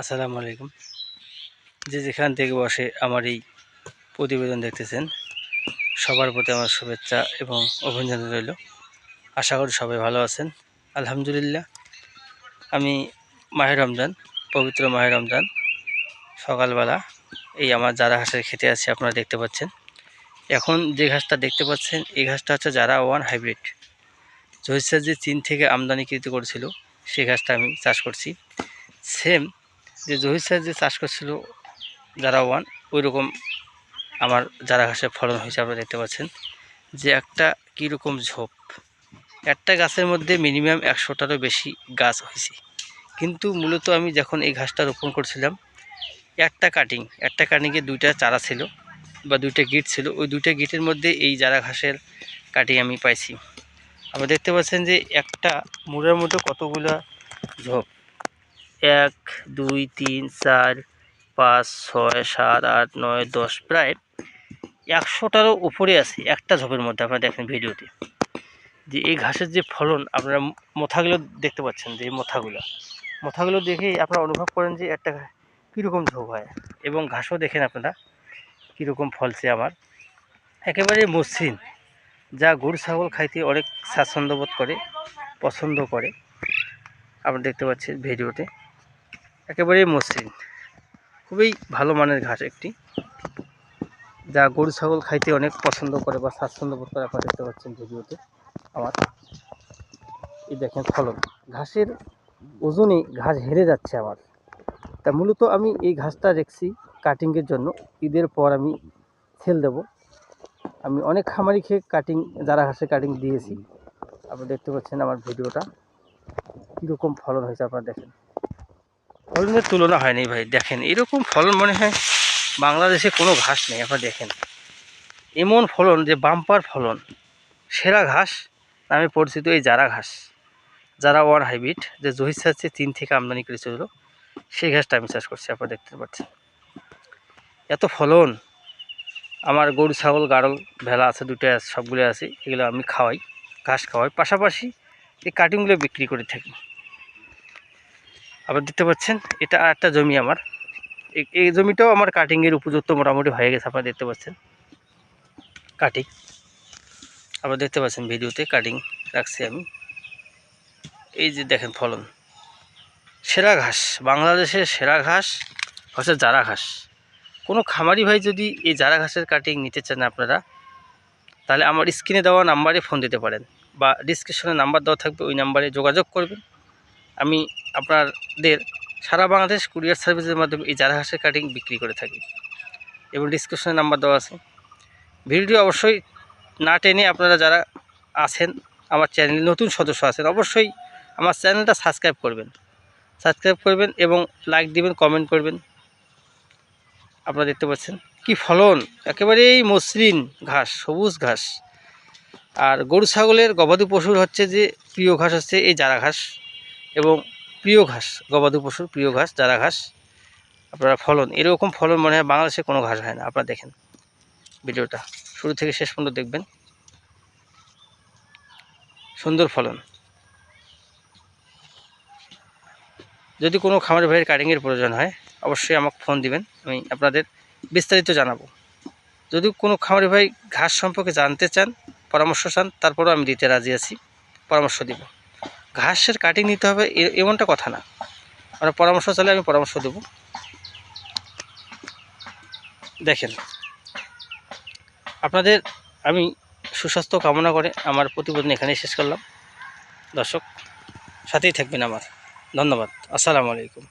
আসসালামু আলাইকুম। যে যেখান থেকে বসে আমার এই প্রতিবেদন দেখতেছেন, সবার প্রতি আমার শুভেচ্ছা এবং অভিনন্দন রইল। আশা করি সবাই ভালো আছেন। আলহামদুলিল্লাহ, আমি মাহের রমজান, পবিত্র মাহের রমজান। সকালবেলা এই আমার যারা ঘাসের খেতে আছে, আপনারা দেখতে পাচ্ছেন। এখন যে ঘাসটা দেখতে পাচ্ছেন, এই ঘাসটা হচ্ছে যারা ওয়ান হাইব্রিড। জহিসার যে চীন থেকে আমদানিকৃত করেছিল সেই ঘাসটা আমি চাষ করছি। সেম যে জহির স্যার যে চাষ করছিল যারা ওয়ান ওই রকম আমার যারা ঘাসের ফলন হয়েছে আপনারা দেখতে পাচ্ছেন যে একটা কীরকম ঝোপ। একটা গাছের মধ্যে মিনিমাম একশোটারও বেশি গাছ হয়েছে। কিন্তু মূলত আমি যখন এই ঘাসটা রোপণ করছিলাম, একটা কাটিং একটা কাটিংয়ে দুইটা চারা ছিল বা দুইটা গিট ছিল, ওই দুইটা গিটের মধ্যে এই যারা ঘাসের কাটিং আমি পাইছি। আপনারা দেখতে পাচ্ছেন যে একটা মুড়ের মধ্যে কতগুলা ঝোপ। এক, দুই, তিন, চার, পাঁচ, ছয়, সাত, আট, নয়, দশ, প্রায় একশোটারও উপরে আছে একটা ঝোপের মধ্যে আপনারা দেখেন ভিডিওতে। যে এই ঘাসের যে ফলন আপনারা মোথাগুলো দেখতে পাচ্ছেন যে এই মোথাগুলো। মোথাগুলো দেখেই আপনারা অনুভব করেন যে একটা কীরকম ঝোপ হয় এবং ঘাসও দেখেন আপনারা কীরকম ফলছে আমার। একেবারে মসৃণ, যা গরু, ছাগল খাইতে অনেক স্বাচ্ছন্দ্য বোধ করে, পছন্দ করে। আপনারা দেখতে পাচ্ছেন ভিডিওতে। একেবারে মসৃণ। খুবই ভালো মানের ঘাস একটি। যা গরু, ছাগল খাইতে অনেক পছন্দ করে বা স্বাচ্ছন্দ্য বোধ করে আপনারা দেখতে পাচ্ছেন ভিডিওতে আমার। এই দেখেন ফলন। ঘাসের ওজনে ঘাস হেরে যাচ্ছে আমার। তা মূলত আমি এই ঘাসটা রেখছি কাটিংয়ের জন্য। ঈদের পর আমি সেল দেব। আমি অনেক খামারি খেয়ে কাটিং যারা ঘাসের কাটিং দিয়েছি, আপনি দেখতে পাচ্ছেন আমার ভিডিওটা। কীরকম ফলন হয়েছে আপনারা দেখেন। ফলনের তুলনা হয়নি ভাই, দেখেন, এরকম ফলন মনে হয় বাংলাদেশে কোনো ঘাস নেই, আপনারা দেখেন। এমন ফলন যে বাম্পার ফলন, সেরা ঘাস নামে পরিচিত এই জারা ঘাস, যারা ওয়ান হাইব্রিড, যে জহির চাচ্ছে চীন থেকে আমদানি করে করেছিল সেই ঘাসটা আমি চাষ করছি, আপনারা দেখতে পাচ্ছেন। এত ফলন, আমার গরু, ছাগল, গাড়ল, ভেলা আছে দুটো সবগুলো আছে, এগুলো আমি খাওয়াই, ঘাস খাওয়াই। পাশাপাশি এই কাটিংগুলো বিক্রি করে থাকি। আবার দেখতে পাচ্ছেন, এটা আর একটা জমি আমার। এই- জমিটাও আমার কাটিংয়ের উপযুক্ত মোটামুটি হয়ে গেছে, আপনারা দেখতে পাচ্ছেন। কাটিং আবার দেখতে পাচ্ছেন ভিডিওতে কাটিং রাখছি আমি। এই যে দেখেন ফলন। সেরা ঘাস, বাংলাদেশের সেরা ঘাস হচ্ছে জারা ঘাস। কোনো খামারি ভাই যদি এই জারা ঘাসের কাটিং নিতে চান আপনারা, তাহলে আমার স্ক্রিনে দেওয়া নাম্বারে ফোন দিতে পারেন, বা ডিসক্রিপশনে নাম্বার দেওয়া থাকবে, ওই নাম্বারে যোগাযোগ করবেন। আমি আপনাদের সারা বাংলাদেশ কুরিয়ার সার্ভিসের মাধ্যমে এই জারা ঘাসের কাটিং বিক্রি করে থাকি। এবং ডিসক্রিপশনে নাম্বার দেওয়া আছে। ভিডিওটি অবশ্যই না টেনে আপনারা যারা আছেন, আমার চ্যানেলে নতুন সদস্য আছেন, অবশ্যই আমার চ্যানেলটা সাবস্ক্রাইব করবেন। সাবস্ক্রাইব করবেন এবং লাইক দিবেন কমেন্ট করবেন। আপনারা দেখতে পাচ্ছেন কি ফলন, একেবারেই মসৃণ ঘাস, সবুজ ঘাস। আর গরু, ছাগলের, গবাদি পশুর হচ্ছে যে প্রিয় ঘাস হচ্ছে এই জারা ঘাস। এবং প্রিয় ঘাস, গবাদি পশুর প্রিয় ঘাস জারা ঘাস আপনারা ফলন, এরকম ফলন মনে হয় বাংলাদেশে কোনো ঘাস হয় না, আপনারা দেখেন ভিডিওটা। শুরু থেকে শেষ পর্যন্ত দেখবেন। সুন্দর ফলন। যদি কোনো খামার ভাইয়ের কাটিংয়ের প্রয়োজন হয়, অবশ্যই আমাকে ফোন দিবেন, আমি আপনাদের বিস্তারিত জানাব। যদি কোনো খামারি ভাই ঘাস সম্পর্কে জানতে চান, পরামর্শ চান, তারপরেও আমি দিতে রাজি আছি, পরামর্শ দিব। ঘাসের কাটিং নিতে হবে এমনটা কথা না। আমরা পরামর্শ চাইলে আমি পরামর্শ দেব। দেখেন, আপনাদের আমি সুস্বাস্থ্য কামনা করে আমার প্রতিবেদন এখানে শেষ করলাম। দর্শক, সাথেই থাকবেন আমার। ধন্যবাদ। আসসালামু আলাইকুম।